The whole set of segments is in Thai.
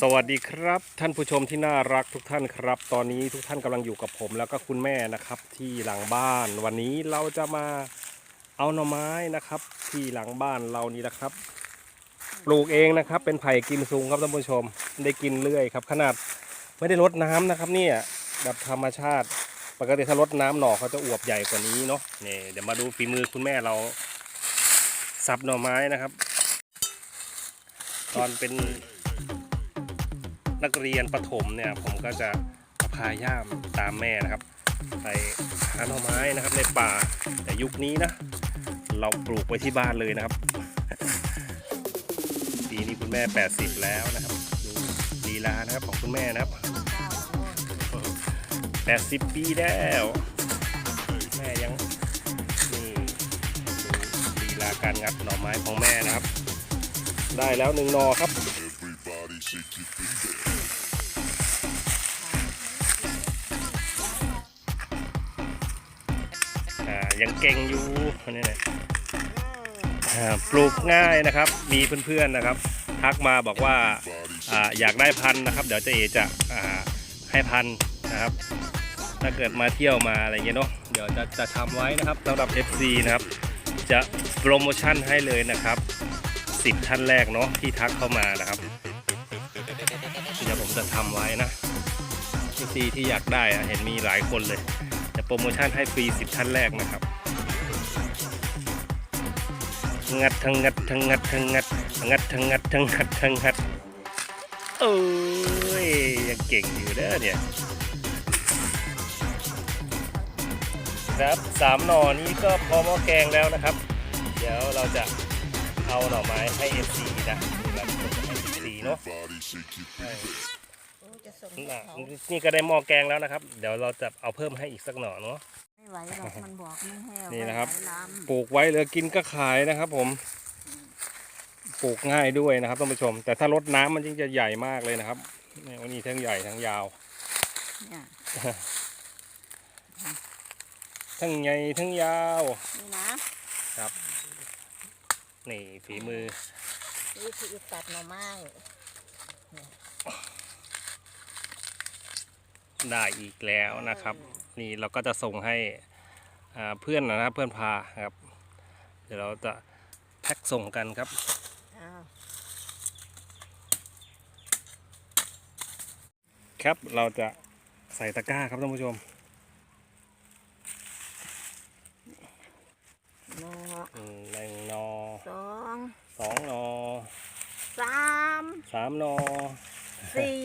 สวัสดีครับ ท่านผู้ชมที่น่ารักทุกท่านครับ ตอนนี้ทุกท่านกำลังอยู่กับผมแล้วก็คุณแม่นะครับที่หลังบ้าน วันนี้เราจะมาเอาหน่อไม้นะครับ ที่หลังบ้านเรานี่นะครับ ปลูกเองนะครับ เป็นไผ่กินสูงครับท่านผู้ชมได้กินเรื่อยครับ ขนาดไม่ได้รดน้ำนะครับ เนี่ยแบบธรรมชาติ ปกติถ้ารดน้ำหน่อเขาจะอวบใหญ่กว่านี้เนาะนี่เดี๋ยวมาดูฝีมือคุณแม่เราสับหน่อไม้นะครับ ตอนเป็น นักเรียนประถมเนี่ย ผมก็จะพาย่ามตามแม่นะครับ ไปหาหน่อไม้นะครับในป่าแต่ยุคนี้นะ เราปลูกไว้ที่บ้านเลยนะครับปีนี้คุณแม่ 80 แล้วนะครับดูลีลานะครับของคุณแม่นะครับ 80 ปีแล้วแม่ยังนี่ดูลีลาการงัดหน่อไม้ของแม่นะครับ ได้แล้วหนึ่งนอครับ ยังเก่งอยู่นี่แหละปลูกง่ายนะครับ มีเพื่อนๆนะครับ ทักมาบอกว่าออยากได้พันนะครับ เดี๋ยวเจะเอจะอให้พันนะครับ ถ้าเกิดมาเที่ยวมาอะไรเงี้ยเนาะเดี๋ยวจะจะทำไว้นะครับสำหรับ FC นะครับ จะโปรโมชั่นให้เลยนะครับ10ท่านแรกเนาะที่ทักเข้ามานะครับเดี๋ยวผมจะทำไว้นะ FC ที่อยากได้อะเห็นมีหลายคนเลย รโมชั่นให้ฟรี 10 ท่านแรกนะครับ งัดทั้งงัดทั้งงัดทั้งงัดงัดทั้งงัดทั้งงัดทั้งงัดเอ้ยยังเก่งอยู่เด้อเนี่ยครับสามหน่อนี้ก็พอหม้อแกงแล้วนะครับ เดี๋ยวเราจะเอาหน่อไม้ให้ FC นะเราจะให้ FC เนาะ Body shake your baby. จะส่งน่ะเขานี่ก็ได้หม้อแกงแล้วนะครับ เดี๋ยวเราจะเอาเพิ่มให้อีกสักหน่อเนาะ ไม่ไหวหรอกมันบอกไม่ให้เอานี่นะครับไว้หลายลปลูกไว้เหลือกินก็ขายนะครับ ผม ปลูกง่ายด้วยนะครับท่านผู้ชม แต่ถ้ารดน้ำมันยิ่งจะใหญ่มากเลยนะครับนี่วันนี้ทั้งใหญ่ทั้งยาวำเนี่ยทั้งใหญ่ทั้งยาว นี่นะนี่ฝีมือวิธีตัดหน่อไม้ ได้อีกแล้วนะครับ นี่เราก็จะส่งให้อ่าเพื่อนนะครับเพื่อนพาครับ เดี๋ยวเราจะแพ็คส่งกันครับอ้าวครับเราจะใส่ตะกร้าครับท่านผู้ชมหนออืมหนึ่งนอสองสองนอสามสามนอสี่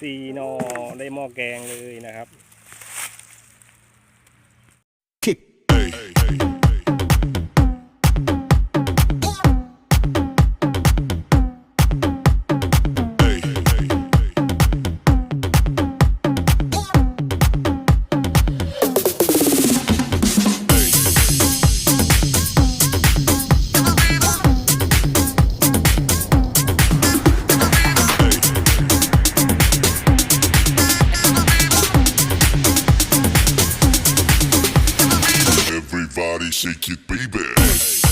สี่นอได้หม้อแกงเลยนะครับ shake your baby.